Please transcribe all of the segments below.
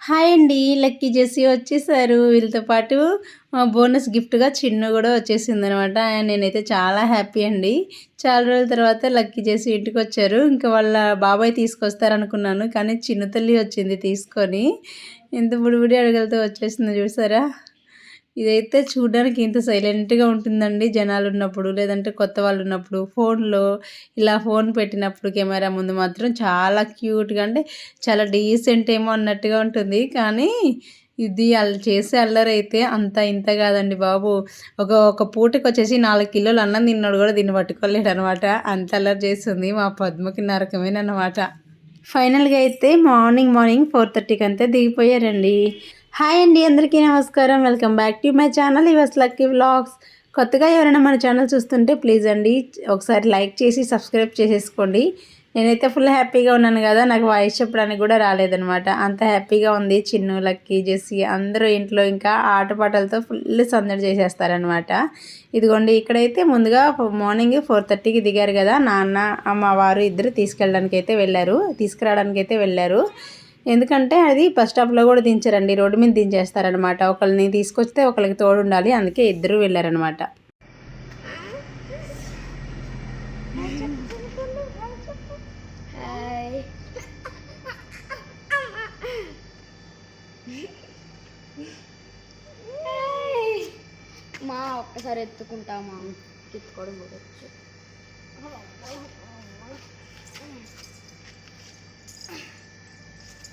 Hi అండి lucky Jessie వచ్చేసారు. వీళ్ళతో పాటు బోనస్ గిఫ్ట్గా చిన్ను కూడా వచ్చేసింది అనమాట నేనైతే చాలా హ్యాపీ అండి. చాలా రోజుల తర్వాత లక్కీ జెస్సీ ఇంటికి వచ్చారు ఇంకా వాళ్ళ బాబాయ్ తీసుకొస్తారనుకున్నాను కానీ చిన్న తల్లి వచ్చింది తీసుకొని. ఎంత బుడిబుడి అడుగులతో వచ్చేసింది చూసారా? ఇదైతే చూడడానికి ఇంత సైలెంట్గా ఉంటుందండి జనాలు ఉన్నప్పుడు లేదంటే కొత్త వాళ్ళు ఉన్నప్పుడు ఫోన్లో ఇలా ఫోన్ పెట్టినప్పుడు కెమెరా ముందు మాత్రం చాలా క్యూట్గా అంటే చాలా డీసెంట్ ఏమో అన్నట్టుగా ఉంటుంది. కానీ ఇది వాళ్ళు చేసే అల్లరి అయితే అంత ఇంత కాదండి బాబు. ఒక ఒక పూటకి వచ్చేసి నాలుగు కిలోలు అన్నం తిన్నాడు కూడా దీన్ని పట్టుకోలేడు అనమాట అంత అల్లరి చేస్తుంది మా పద్మకి నరకమేనమాట ఫైనల్గా అయితే మార్నింగ్ మార్నింగ్ ఫోర్ థర్టీకి అంతే దిగిపోయారండి. హాయ్ అండి అందరికీ నమస్కారం. Welcome back to my channel ఇవస్ Lucky vlogs. కొత్తగా ఎవరైనా మన ఛానల్ చూస్తుంటే ప్లీజ్ అండి ఒకసారి లైక్ చేసి సబ్స్క్రైబ్ చేసేసుకోండి. నేనైతే ఫుల్ హ్యాపీగా ఉన్నాను కదా నాకు వాయిస్ చెప్పడానికి కూడా రాలేదనమాట అంత హ్యాపీగా ఉంది చిన్ను లక్కీ జెస్సి అందరూ ఇంట్లో ఇంకా ఆటపాటలతో ఫుల్ సందడి చేసేస్తారనమాట ఇదిగోండి ఇక్కడైతే ముందుగా మార్నింగ్ ఫోర్ థర్టీకి దిగారు కదా నాన్న అమ్మ వారు ఇద్దరు తీసుకెళ్ళడానికి అయితే వెళ్ళారు తీసుకురావడానికి అయితే వెళ్ళారు. ఎందుకంటే అది బస్ స్టాప్లో కూడా దించరండి. రోడ్డు మీద దించేస్తారనమాట ఒకరిని తీసుకొస్తే ఒకరికి తోడు ఉండాలి. అందుకే ఇద్దరు వెళ్ళారనమాట మా ఒక్కసారి ఎత్తుకుంటామా? ఎత్తుకోవడం కూడా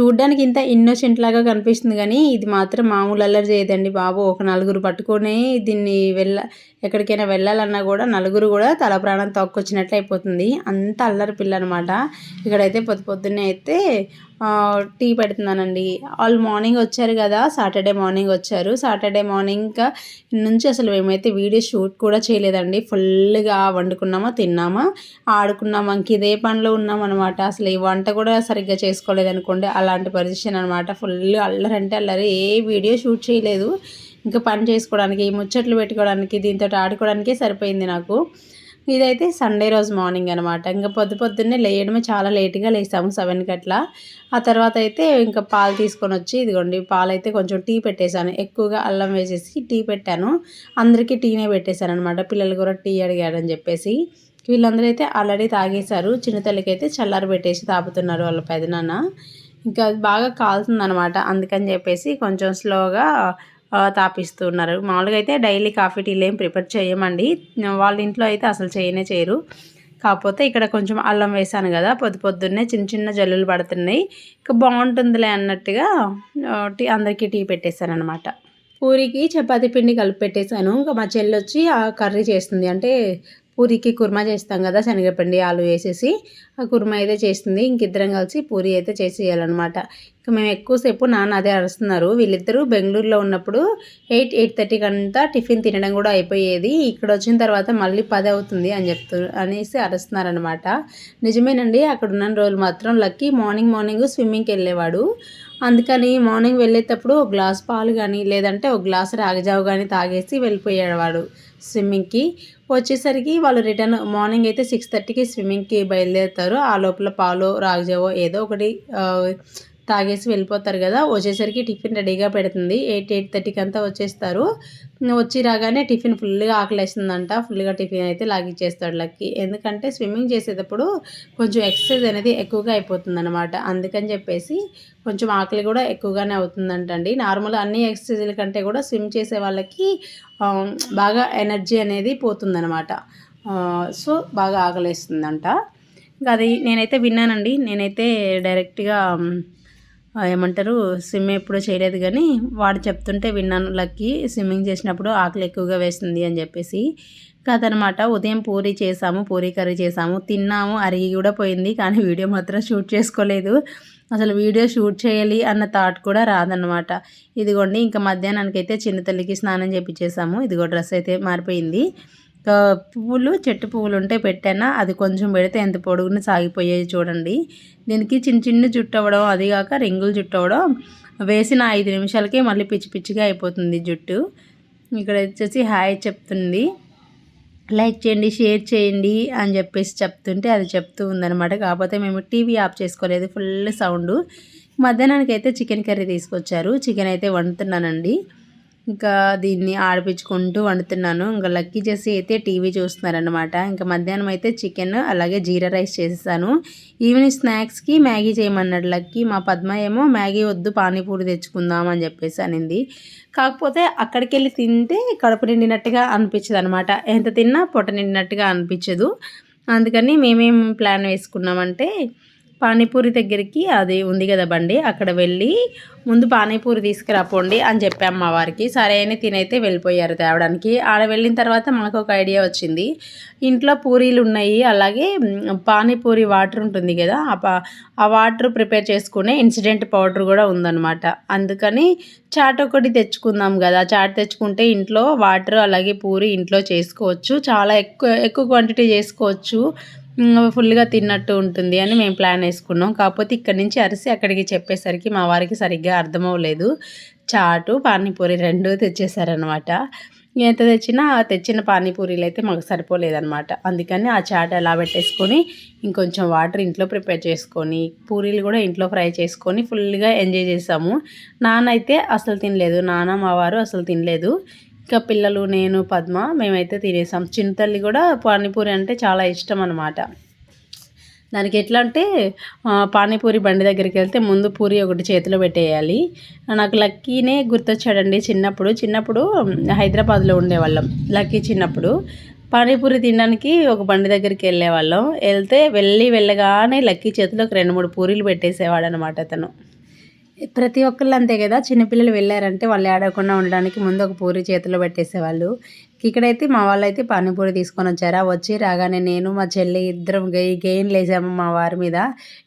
చూడ్డానికి ఇంత ఇన్నోసెంట్ లాగా కనిపిస్తుంది కానీ ఇది మాత్రం మామూలు అల్లరి చేయదండి బాబు. ఒక నలుగురు పట్టుకొని దీన్ని వెళ్ళ ఎక్కడికైనా వెళ్ళాలన్నా కూడా నలుగురు కూడా తల ప్రాణం తొక్కొచ్చినట్లు అయిపోతుంది అంత అల్లరి పిల్ల అనమాట ఇక్కడైతే పొద్దు పొద్దున్నే అయితే టీ పెడుతున్నానండి. వాళ్ళు మార్నింగ్ వచ్చారు కదా సాటర్డే మార్నింగ్ వచ్చారు. సాటర్డే మార్నింగ్ నుంచి అసలు మేమైతే వీడియో షూట్ కూడా చేయలేదండి. ఫుల్గా వండుకున్నామా తిన్నామా ఆడుకున్నామా ఇంక ఇదే పనిలో ఉన్నామన్నమాట. అసలు ఈ వంట కూడా సరిగ్గా చేసుకోలేదు అనుకోండి అలాంటి పొజిషన్ అనమాట ఫుల్ అల్లరంటే అల్లరి ఏ వీడియో షూట్ చేయలేదు. ఇంకా పని చేసుకోవడానికి ముచ్చట్లు పెట్టుకోవడానికి దీంతో ఆడుకోవడానికే సరిపోయింది నాకు. ఇదైతే సండే రోజు మార్నింగ్ అనమాట ఇంకా పొద్దు పొద్దున్నే లేయడమే చాలా లేట్గా లేసాము సెవెన్కి అట్లా ఆ తర్వాత అయితే ఇంకా పాలు తీసుకొని వచ్చి ఇదిగోండి పాలు అయితే కొంచెం టీ పెట్టేశాను. ఎక్కువగా అల్లం వేసేసి టీ పెట్టాను. అందరికీ టీనే పెట్టేశాను అనమాట పిల్లలు కూడా టీ అడిగాడని చెప్పేసి. వీళ్ళందరూ అయితే ఆల్రెడీ తాగేశారు. చిన్నతల్లికి అయితే చల్లారి పెట్టేసి తాపుతున్నారు వాళ్ళ పెదనాన్న. ఇంకా అది బాగా కాలుతుంది అనమాట అందుకని చెప్పేసి కొంచెం స్లోగా తాపిస్తూ ఉన్నారు. మామూలుగా అయితే డైలీ కాఫీ టీలు ఏం ప్రిపేర్ చేయమండి. వాళ్ళ ఇంట్లో అయితే అసలు చేయనే చేయరు. కాకపోతే ఇక్కడ కొంచెం అల్లం వేసాను కదా పొద్దు పొద్దున్నే చిన్న చిన్న జల్లులు పడుతున్నాయి. ఇంకా బాగుంటుందిలే అన్నట్టుగా టీ అందరికీ టీ పెట్టేశాను అనమాట పూరికి చపాతీ పిండి కలిపి పెట్టేశాను. ఇంకా మా చెల్లి వచ్చి ఆ కర్రీ చేస్తుంది. అంటే పూరికి కుర్మా చేస్తాం కదా శనగపిండి ఆలు వేసేసి ఆ కుర్మా అయితే చేస్తుంది. ఇంకిద్దరం కలిసి పూరి అయితే చేసేయాలన్నమాట. ఇంకా మేము ఎక్కువసేపు నాన్న అదే అరుస్తున్నారు. వీళ్ళిద్దరూ బెంగళూరులో ఉన్నప్పుడు ఎయిట్ ఎయిట్ థర్టీకి అంతా టిఫిన్ తినడం కూడా అయిపోయేది. ఇక్కడ వచ్చిన తర్వాత మళ్ళీ పది అవుతుంది అని చెప్తూ అనేసి అరుస్తున్నారనమాట నిజమేనండి అక్కడ ఉన్న రోజులు మాత్రం లక్కీ మార్నింగ్ మార్నింగ్ స్విమ్మింగ్కి వెళ్ళేవాడు. అందుకని మార్నింగ్ వెళ్ళేటప్పుడు ఒక గ్లాస్ పాలు కానీ లేదంటే ఒక గ్లాస్ రాగజావు కానీ తాగేసి వెళ్ళిపోయేవాడు. స్విమ్మింగ్కి. వచ్చేసరికి వాళ్ళు రిటర్న్ మార్నింగ్ అయితే సిక్స్ థర్టీకి స్విమ్మింగ్కి బయలుదేరుతారు. ఆ లోపల పాలు రాగజావో ఏదో ఒకటి తాగేసి వెళ్ళిపోతారు కదా వచ్చేసరికి టిఫిన్ రెడీగా పెడుతుంది. ఎయిట్ ఎయిట్ థర్టీకి అంతా వచ్చేస్తారు. వచ్చి రాగానే టిఫిన్ ఫుల్గా ఆకలేస్తుందంట. ఫుల్గా టిఫిన్ అయితే లాగిచ్చేస్తాడు లక్కి. ఎందుకంటే స్విమ్మింగ్ చేసేటప్పుడు కొంచెం ఎక్సర్సైజ్ అనేది ఎక్కువగా అయిపోతుంది అనమాట అందుకని చెప్పేసి కొంచెం ఆకలి కూడా ఎక్కువగానే అవుతుందంటండి. నార్మల్ అన్ని ఎక్సర్సైజ్ల కంటే కూడా స్విమ్ చేసే వాళ్ళకి బాగా ఎనర్జీ అనేది పోతుందనమాట సో బాగా ఆకలేస్తుందంట. ఇంకా అది నేనైతే విన్నానండి. నేనైతే డైరెక్ట్గా ఏమంటారు స్విమ్ ఎప్పుడూ చేయలేదు కానీ వాడు చెప్తుంటే విన్నాను. లక్కీ స్విమ్మింగ్ చేసినప్పుడు ఆకలి ఎక్కువగా వేస్తుంది అని చెప్పేసి కాదనమాట ఉదయం పూరి చేసాము పూరి కర్రీ చేసాము తిన్నాము అరిగి కూడా పోయింది కానీ వీడియో మాత్రం షూట్ చేసుకోలేదు. అసలు వీడియో షూట్ చేయాలి అన్న థాట్ కూడా రాదనమాట ఇదిగోండి ఇంకా మధ్యాహ్నానికి అయితే చిన్న తల్లికి స్నానం చేపించేసాము ఇదిగో డ్రెస్ అయితే మారిపోయింది. పువ్వులు చెట్టు పువ్వులు ఉంటే పెట్టానా? అది కొంచెం పెడితే ఎంత పొడుగున సాగిపోయాయి చూడండి. దీనికి చిన్న చిన్న జుట్టు అవ్వడం అది కాక రింగులు జుట్టు అవ్వడం వేసిన ఐదు నిమిషాలకే మళ్ళీ పిచ్చి పిచ్చిగా అయిపోతుంది జుట్టు. ఇక్కడ వచ్చేసి హాయ్ చెప్తుంది. లైక్ చేయండి షేర్ చేయండి అని చెప్పేసి చెప్తుంటే అది చెప్తూ ఉందన్నమాట. కాకపోతే మేము టీవీ ఆఫ్ చేసుకోలేదు ఫుల్ సౌండ్. మధ్యాహ్నానికి అయితే చికెన్ కర్రీ తీసుకొచ్చారు. చికెన్ అయితే వండుతున్నానండి. ఇంకా దీన్ని ఆడిపించుకుంటూ వండుతున్నాను. ఇంకా లక్కీ చేసి అయితే టీవీ చూస్తున్నారనమాట ఇంకా మధ్యాహ్నం అయితే చికెన్ అలాగే జీరా రైస్ చేసేసాను. ఈవినింగ్ స్నాక్స్కి మ్యాగీ చేయమన్నాడు లక్కీ. మా పద్మ ఏమో మ్యాగీ వద్దు పానీపూరి తెచ్చుకుందాం అని చెప్పేసి అనింది. కాకపోతే అక్కడికి వెళ్ళి తింటే కడుపు నిండినట్టుగా అనిపించదు అనమాట ఎంత తిన్నా పొట్ట నిండినట్టుగా అనిపించదు. అందుకని మేమేం ప్లాన్ వేసుకున్నామంటే పానీపూరి దగ్గరికి అది ఉంది కదా బండి అక్కడ వెళ్ళి ముందు పానీపూరి తీసుకురాపోండి అని చెప్పాం మా వారికి. సరే అని తినైతే వెళ్ళిపోయారు తేవడానికి. ఆడ వెళ్ళిన తర్వాత మాకు ఒక ఐడియా వచ్చింది. ఇంట్లో పూరీలు ఉన్నాయి అలాగే పానీపూరి వాటర్ ఉంటుంది కదా ఆ ఆ వాటర్ ప్రిపేర్ చేసుకునే ఇన్సిడెంట్ పౌడర్ కూడా ఉందన్నమాట. అందుకని చాట్ ఒకటి తెచ్చుకుందాం కదా చాట్ తెచ్చుకుంటే ఇంట్లో వాటర్ అలాగే పూరి ఇంట్లో చేసుకోవచ్చు. చాలా ఎక్కువ ఎక్కువ క్వాంటిటీ చేసుకోవచ్చు. ఫుల్గా తిన్నట్టు ఉంటుంది అని మేము ప్లాన్ వేసుకున్నాం. కాకపోతే ఇక్కడి నుంచి అరిసి అక్కడికి చెప్పేసరికి మా వారికి సరిగ్గా అర్థమవ్వలేదు. చాటు పానీపూరి రెండు తెచ్చేసారనమాట ఎంత తెచ్చినా తెచ్చిన పానీపూరీలు అయితే మాకు సరిపోలేదన్నమాట. అందుకని ఆ చాట్ అలా పెట్టేసుకొని ఇంకొంచెం వాటర్ ఇంట్లో ప్రిపేర్ చేసుకొని పూరీలు కూడా ఇంట్లో ఫ్రై చేసుకొని ఫుల్గా ఎంజాయ్ చేసాము. నాన్న అయితే అసలు తినలేదు. నాన్న మా వారు అసలు తినలేదు. ఇంకా పిల్లలు నేను పద్మ మేమైతే తినేసాం. చిన్న తల్లి కూడా పానీపూరి అంటే చాలా ఇష్టం అనమాట దానికి ఎట్లా అంటే పానీపూరి బండి దగ్గరికి వెళ్తే ముందు పూరి ఒకటి చేతిలో పెట్టేయాలి. నాకు లక్కీనే గుర్తొచ్చాడండి చిన్నప్పుడు. చిన్నప్పుడు హైదరాబాద్లో ఉండేవాళ్ళం లక్కీ చిన్నప్పుడు. పానీపూరి తినడానికి ఒక బండి దగ్గరికి వెళ్ళేవాళ్ళం. వెళ్తే వెళ్ళి వెళ్ళగానే లక్కీ చేతిలో ఒక రెండు మూడు పూరీలు పెట్టేసేవాడు అనమాట అతను. ప్రతి ఒక్కళ్ళు అంతే కదా చిన్నపిల్లలు వెళ్ళారంటే వాళ్ళు ఆడకుండా ఉండడానికి ముందు ఒక పూరి చేతిలో పెట్టేసేవాళ్ళు. ఇక్కడైతే మా వాళ్ళు అయితే పానీపూరి తీసుకొని వచ్చారా. వచ్చి రాగానే నేను మా చెల్లి ఇద్దరం గై గెయిన్లు వేసాము మా వారి మీద.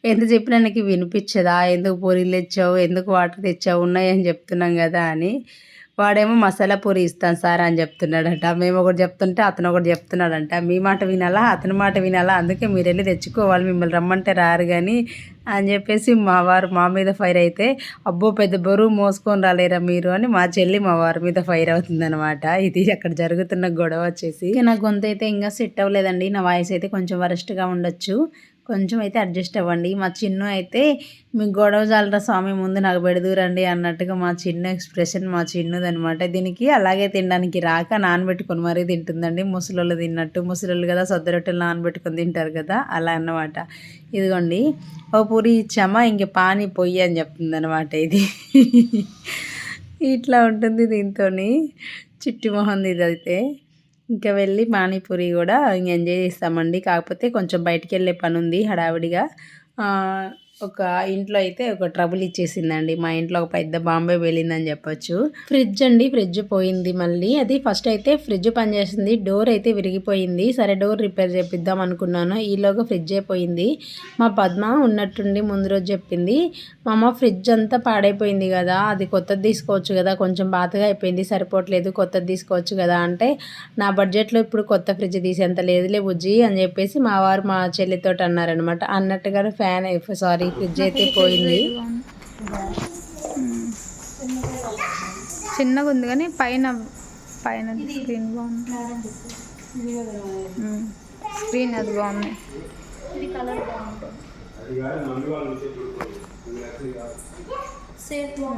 ఎంత చెప్పినా నాకు వినిపించదా? ఎందుకు పూరీలు తెచ్చావు? ఎందుకు వాటర్ తెచ్చావు? ఉన్నాయని చెప్తున్నాం కదా అని. వాడేమో మసాలా పూరి ఇస్తాను సార్ అని చెప్తున్నాడంట. మేము ఒకటి చెప్తుంటే అతను ఒకటి చెప్తున్నాడంట. మీ మాట వినాలా? అతని మాట వినాలా? అందుకే మీరు వెళ్ళి తెచ్చుకోవాలి మిమ్మల్ని రమ్మంటే రారు కానీ అని చెప్పేసి మా వారు మా మీద ఫైర్ అయితే అబ్బో పెద్ద బరువు మోసుకొని రాలేరా మీరు అని మా చెల్లి మా వారి మీద ఫైర్ అవుతుందనమాట ఇది అక్కడ జరుగుతున్న గొడవ వచ్చేసి. నా గొంతు అయితే ఇంకా సెట్ అవ్వలేదండి. నా వాయిస్ అయితే కొంచెం వరస్ట్గా ఉండొచ్చు. కొంచెం అయితే అడ్జస్ట్ అవ్వండి. మా చిన్ను అయితే మీ గొడవ జాలరా స్వామి ముందు నాకు పెడదురండి అన్నట్టుగా మా చిన్న ఎక్స్ప్రెషన్ మా చిన్నది అనమాట దీనికి అలాగే తినడానికి రాక నానబెట్టుకొని మరీ తింటుందండి. ముసలోళ్ళు తిన్నట్టు ముసలోళ్ళు కదా సొద్ద రొట్టెలు నానబెట్టుకొని తింటారు కదా అలా అన్నమాట. ఇదిగోండి ఓ పూరి ఇచ్చామా? ఇంక పానీ పొయ్యి అని చెప్తుంది అనమాట ఇది. ఇట్లా ఉంటుంది దీంతో చిట్టి మొహంది ఇది అయితే ఇంకా వెళ్ళి పానీపూరి కూడా ఎంజాయ్ చేస్తామండి. కాకపోతే కొంచెం బయటికి వెళ్ళే పని ఉంది హడావిడిగా ఒక ఇంట్లో అయితే ఒక ట్రబుల్ ఇచ్చేసిందండి. మా ఇంట్లో ఒక పెద్ద బాంబే వెళ్ళిందని చెప్పొచ్చు. ఫ్రిడ్జ్ అండి ఫ్రిడ్జ్ పోయింది మళ్ళీ. అది ఫస్ట్ అయితే ఫ్రిడ్జ్ పనిచేసింది డోర్ అయితే విరిగిపోయింది. సరే డోర్ రిపేర్ చేపిద్దాం అనుకున్నాను. ఈలోగా ఫ్రిడ్జ్ అయిపోయింది మా పద్మ ఉన్నట్టుండి ముందు రోజు చెప్పింది మా అమ్మ ఫ్రిడ్జ్ అంతా పాడైపోయింది కదా అది కొత్తది తీసుకోవచ్చు కదా కొంచెం బాతగా అయిపోయింది సరిపోవట్లేదు కొత్తది తీసుకోవచ్చు కదా అంటే నా బడ్జెట్లో ఇప్పుడు కొత్త ఫ్రిడ్జ్ తీసేంత లేదులే బుజ్జి అని చెప్పేసి మా వారు మా చెల్లితోటి అన్నారనమాట అన్నట్టుగానే ఫ్యాన్ సారీ ఫ్రిడ్జ్ అయితే పోయింది. చిన్నగా ఉంది కానీ పైన పైన స్క్రీన్ బాగుంది. స్క్రీన్ అది బాగుంది.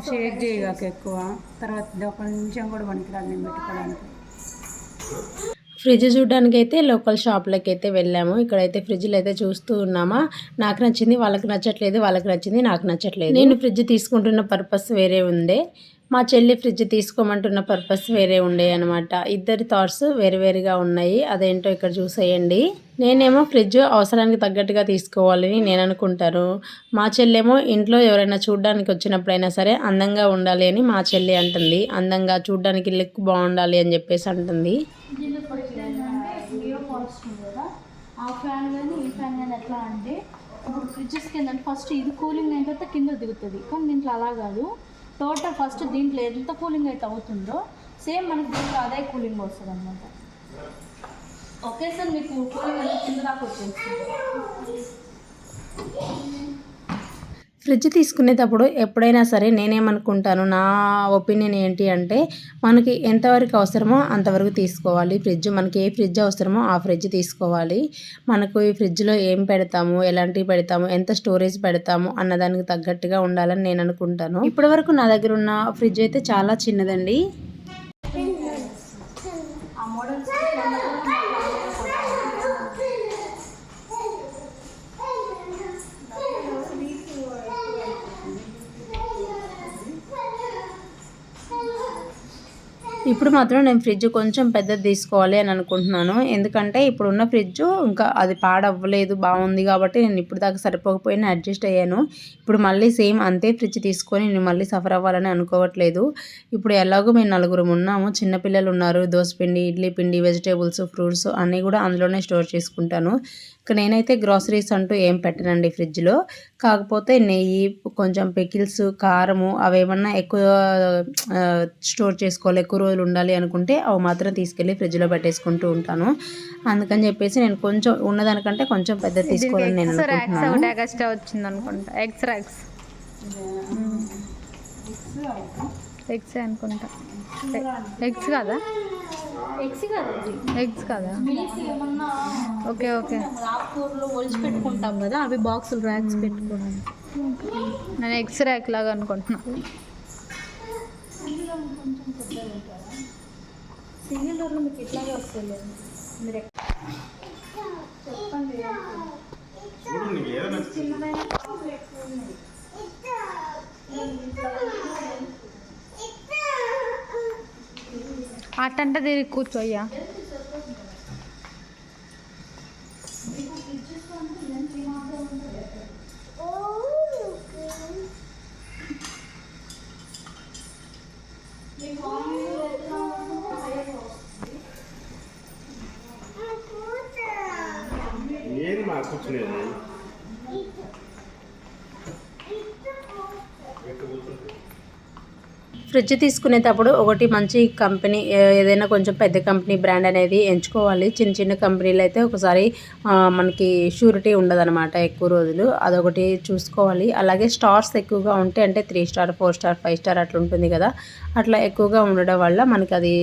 షేక్ చేయగాక ఎక్కువ. తర్వాత ఒక నిమిషం కూడా పనికిరాదు నేను పెట్టుకోవడానికి. ఫ్రిడ్జ్ చూడడానికి అయితే లోకల్ షాప్లోకి అయితే వెళ్ళాము. ఇక్కడైతే ఫ్రిడ్జ్లు అయితే చూస్తూ ఉన్నామా? నాకు నచ్చింది వాళ్ళకి నచ్చట్లేదు వాళ్ళకి నచ్చింది నాకు నచ్చట్లేదు. నేను ఫ్రిడ్జ్ తీసుకుంటున్న పర్పస్ వేరే ఉండే. మా చెల్లి ఫ్రిడ్జ్ తీసుకోమంటున్న పర్పస్ వేరే ఉండే అనమాట ఇద్దరి థాట్స్ వేరు వేరుగా ఉన్నాయి. అదేంటో ఇక్కడ చూసేయండి. నేనేమో ఫ్రిడ్జ్ అవసరానికి తగ్గట్టుగా తీసుకోవాలని నేను అనుకుంటాను. మా చెల్లేమో ఇంట్లో ఎవరైనా చూడడానికి వచ్చినప్పుడైనా సరే అందంగా ఉండాలి అని మా చెల్లి అంటుంది. అందంగా చూడడానికి లుక్ బాగుండాలి అని చెప్పేసి అంటుంది. ఆ ఫ్యాన్ కానీ ఈ ఫ్యాన్ కానీ ఎట్లా అంటే ఇప్పుడు ఫ్రిడ్జెస్ కింద ఫస్ట్ ఇది కూలింగ్ అయిన తర్వాత కింద దిగుతుంది. కానీ దీంట్లో అలా కాదు. టోటల్ ఫస్ట్ దీంట్లో ఎంత కూలింగ్ అయితే అవుతుందో సేమ్ మనకి దీంట్లో అదే కూలింగ్ వస్తుంది అనమాట ఒకేసారి మీకు కూలింగ్ అనేది కింద దాకా వచ్చేస్తుంది. ఫ్రిడ్జ్ తీసుకునేటప్పుడు ఎప్పుడైనా సరే నేనేమనుకుంటాను నా ఒపీనియన్ ఏంటి అంటే మనకి ఎంతవరకు అవసరమో అంతవరకు తీసుకోవాలి. ఫ్రిడ్జ్ మనకి ఏ ఫ్రిడ్జ్ అవసరమో ఆ ఫ్రిడ్జ్ తీసుకోవాలి. మనకు ఈ ఫ్రిడ్జ్లో ఏం పెడతాము ఎలాంటివి పెడతాము ఎంత స్టోరేజ్ పెడతాము అన్నదానికి తగ్గట్టుగా ఉండాలని నేను అనుకుంటాను ఇప్పటివరకు నా దగ్గర ఉన్న ఫ్రిడ్జ్ అయితే చాలా చిన్నదండి. ఇప్పుడు మాత్రం నేను ఫ్రిడ్జ్ కొంచెం పెద్దది తీసుకోవాలి అని అనుకుంటున్నాను. ఎందుకంటే ఇప్పుడున్న ఫ్రిడ్జ్ ఇంకా అది పాడవ్వలేదు బాగుంది కాబట్టి నేను ఇప్పుడు దాకా సరిపోకపోయినా అడ్జస్ట్ అయ్యాను. ఇప్పుడు మళ్ళీ సేమ్ అంతే ఫ్రిడ్జ్ తీసుకొని నేను మళ్ళీ సఫర్ అవ్వాలని అనుకోవట్లేదు. ఇప్పుడు ఎలాగో మేము నలుగురు ఉన్నాము చిన్నపిల్లలు ఉన్నారు దోసపిండి ఇడ్లీ పిండి వెజిటేబుల్స్ ఫ్రూట్స్ అన్నీ కూడా అందులోనే స్టోర్ చేసుకుంటాను. ఇక నేనైతే గ్రాసరీస్ అంటూ ఏం పెట్టనండి ఫ్రిడ్జ్లో. కాకపోతే నెయ్యి కొంచెం పికిల్స్ కారము అవేమన్నా ఎక్కువ స్టోర్ చేసుకోవాలి ఎక్కువ రోజులు ఉండాలి అనుకుంటే అవి మాత్రం తీసుకెళ్ళి ఫ్రిడ్జ్లో పెట్టేసుకుంటూ ఉంటాను. అందుకని చెప్పేసి నేను కొంచెం ఉన్నదానికంటే కొంచెం పెద్ద తీసుకోవాలని నేను అనుకుంటున్నాను. వచ్చింది అనుకుంటా. Eggs eggs. ఎక్స్ అనుకుంటా. ఎక్స్ కదా? ఎగ్స్ కాదు? ఎగ్స్ కదా ఓకే ఓకే. ఆకుకూరలు ఒలిచి పెట్టుకుంటాం కదా అవి బాక్సులు ర్యాక్స్ పెట్టుకోవడానికి నేను ఎక్స్ ర్యాక్ లాగా అనుకుంటున్నా. సింగిల్ డోర్లో మీకు ఇట్లాగే వస్తుంది మీరు ఎక్కడ- అట్టంటే తిరిగి కూర్చోయ్యా ఏది మా కూర్చునేది ఫ్రిడ్జ్ తీసుకునేటప్పుడు ఒకటి మంచి కంపెనీ ఏదైనా కొంచెం పెద్ద కంపెనీ బ్రాండ్ అనేది ఎంచుకోవాలి. చిన్న చిన్న కంపెనీలు అయితే ఒకసారి మనకి షూరిటీ ఉండదన్నమాట ఎక్కువ రోజులు. అదొకటి చూసుకోవాలి. అలాగే స్టార్స్ ఎక్కువగా ఉంటే అంటే three star four star five star అట్లా ఉంటుంది కదా. అట్లా ఎక్కువగా ఉండడం వల్ల మనకి అది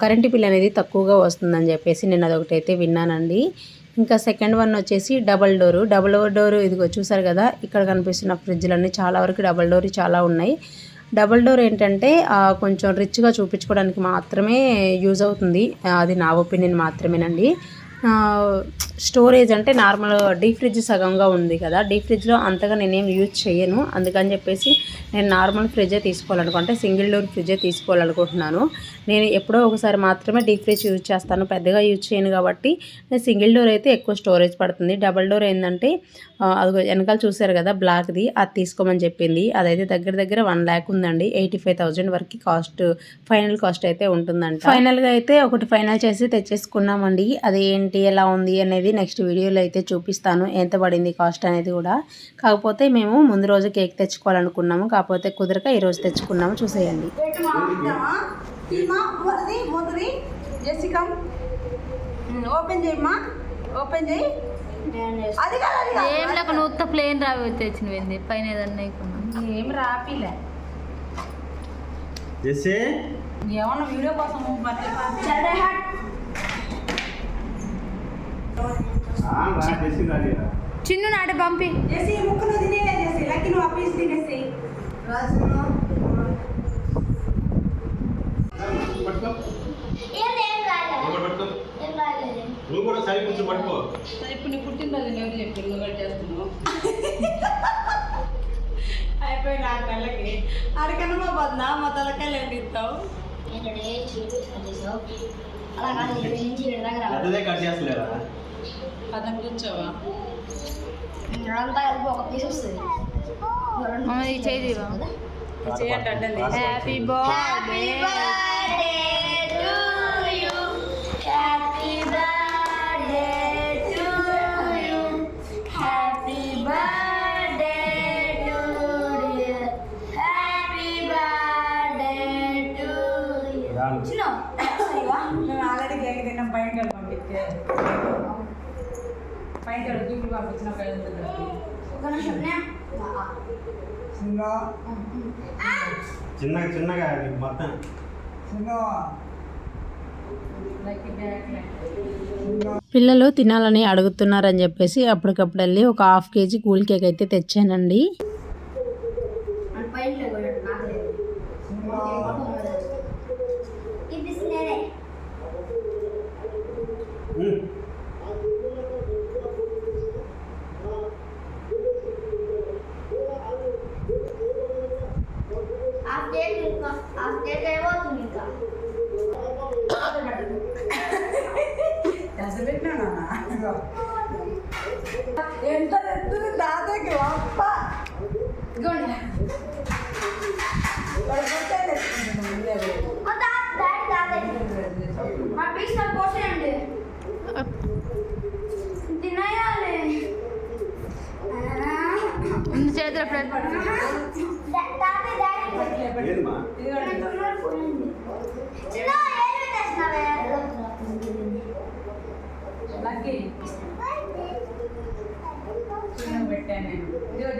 కరెంటు బిల్ అనేది తక్కువగా వస్తుందని చెప్పేసి నేను అదొకటి అయితే విన్నానండి. ఇంకా సెకండ్ వన్ వచ్చేసి డబల్ డోరు. డబల్ డోరు ఇదిగో చూసారు కదా ఇక్కడ కనిపిస్తున్న ఫ్రిడ్జ్లన్నీ చాలా వరకు డబల్ డోర్ చాలా ఉన్నాయి. డబుల్ డోర్ ఏంటంటే కొంచెం రిచ్గా చూపించుకోవడానికి మాత్రమే యూజ్ అవుతుంది. అది నా ఒపీనియన్ మాత్రమేనండి. స్టోరేజ్ అంటే నార్మల్ డీప్ ఫ్రిడ్జ్ సగంగా ఉంది కదా. డీప్ ఫ్రిడ్జ్లో అంతగా నేనేం యూజ్ చేయను. అందుకని చెప్పేసి నేను నార్మల్ ఫ్రిడ్జే తీసుకోవాలనుకుంటే సింగిల్ డోర్ ఫ్రిడ్జే తీసుకోవాలనుకుంటున్నాను. నేను ఎప్పుడో ఒకసారి మాత్రమే డీప్ ఫ్రిడ్జ్ యూజ్ చేస్తాను. పెద్దగా యూజ్ చేయను కాబట్టి నేను సింగిల్ డోర్ అయితే ఎక్కువ స్టోరేజ్ పడుతుంది. డబల్ డోర్ ఏంటంటే ఆ, అదిగో వెనకాల చూసారు కదా బ్లాక్ది అది తీసుకోమని చెప్పింది. అదైతే దగ్గర దగ్గర వన్ ల్యాక్ ఉందండి. ఎయిటీ ఫైవ్ థౌజండ్ వరకు కాస్ట్ ఫైనల్ కాస్ట్ అయితే ఉంటుందంట. ఫైనల్గా అయితే ఒకటి ఫైనల్ చేసి తెచ్చేసుకున్నామండి. అది ఏంటి ఎలా ఉంది అనేది నెక్స్ట్ వీడియోలో అయితే చూపిస్తాను. ఎంత పడింది కాస్ట్ అనేది కూడా. కాకపోతే మేము ముందు రోజు కేక్ తెచ్చుకోవాలనుకున్నాము. కాకపోతే కుదరక ఈ రోజు తెచ్చుకున్నాము. చూసేయండి. ఓపెన్ చేయమ్మా ఓపెన్ చేయి. అది కాదు అది కాదు. ఏం లేక నువ్వు ఉత్త ప్లేన్ రావి తెచ్చినవింది పైన ఏదన్నా వేయకుండా. ఏం రాపిలే. చేసే ఏమన్నా వీడియో కోసం చిన్ను నాటి పంపి. చేసి లక్కి నువ్వు అప్పీసి తినేసి ఒకటి పట్టుకో నువ్వు కూడా సరి కొంచెం పట్టుకో. ఇప్పుడు నీ పుట్టినరోజు ఎవరు చెప్పారు నువ్వు కూడా చేస్తున్నావు? అయిపోయి నా కళ్ళకి అడికన్నా మా బద్దా మా తలకాయలు ఇస్తావు పెద్దదే కట్ చేస్తలేరా? పదం కూర్చోవా? చేయండి అడ్డం హ్యాపీ బర్త్డే నే. చిన్నగా మొత్తం. పిల్లలు తినాలని అడుగుతున్నారని చెప్పేసి అప్పటికప్పుడు వెళ్ళి ఒక హాఫ్ కేజీ కూల్ కేక్ అయితే తెచ్చానండి అని పైన పోయాడు నాకు లేదు ఇది నేనే ఉమ్. ఆ స్టేట్ ఇంకా ఆ స్టేట్ అయిపోతుంది ఇంకా ఎంత పెట్టినా ఎంత తెస్తుంది దాదాకి అప్ప ఇదిగోండి. వాడు కొట్టే తెచ్చుకుంటున్నాం ఇల్లు. మా తాత డాడీ తాత మా పీస్ నాకు పోసేయండి తినేయాలి చేతిలో ఫ్రెండ్ తాత డాడీ ఏందమ్మా ఇదిగోండి చిన్న ఏమి తెచ్చినావే లక్కీ చిన్న పెట్టాను నేను. ఇదిగో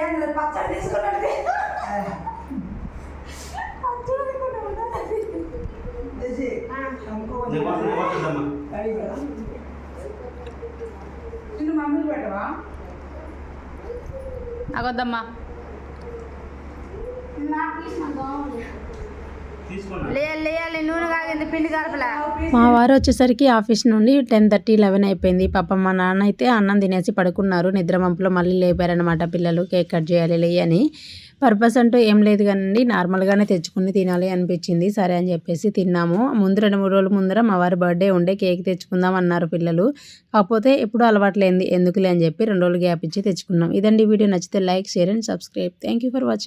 ఏం లేదు, పచ్చడి పెట్టవా? అగొద్దమ్మా నాకు మా వారు వచ్చేసరికి ఆఫీస్ నుండి టెన్ థర్టీ లెవెన్ అయిపోయింది. పాప మా నాన్న అయితే అన్నం తినేసి పడుకున్నారు. నిద్ర మంపులో మళ్ళీ లేపారనమాట పిల్లలు కేక్ కట్ చేయాలి లే అని పర్పస్ అంటూ ఏం లేదు కానీ నార్మల్గానే తెచ్చుకుని తినాలి అనిపించింది. సరే అని చెప్పేసి తిన్నాము. ముందు రెండు మూడు రోజుల ముందర మా వారి బర్త్డే ఉండే కేక్ తెచ్చుకుందాం అన్నారు పిల్లలు. కాకపోతే ఎప్పుడు అలవాట్లేంది ఎందుకులే అని చెప్పి రెండు రోజులు గ్యాప్ ఇచ్చి తెచ్చుకున్నాం. ఇదండి వీడియో. నచ్చితే like share and subscribe. Thank you for watching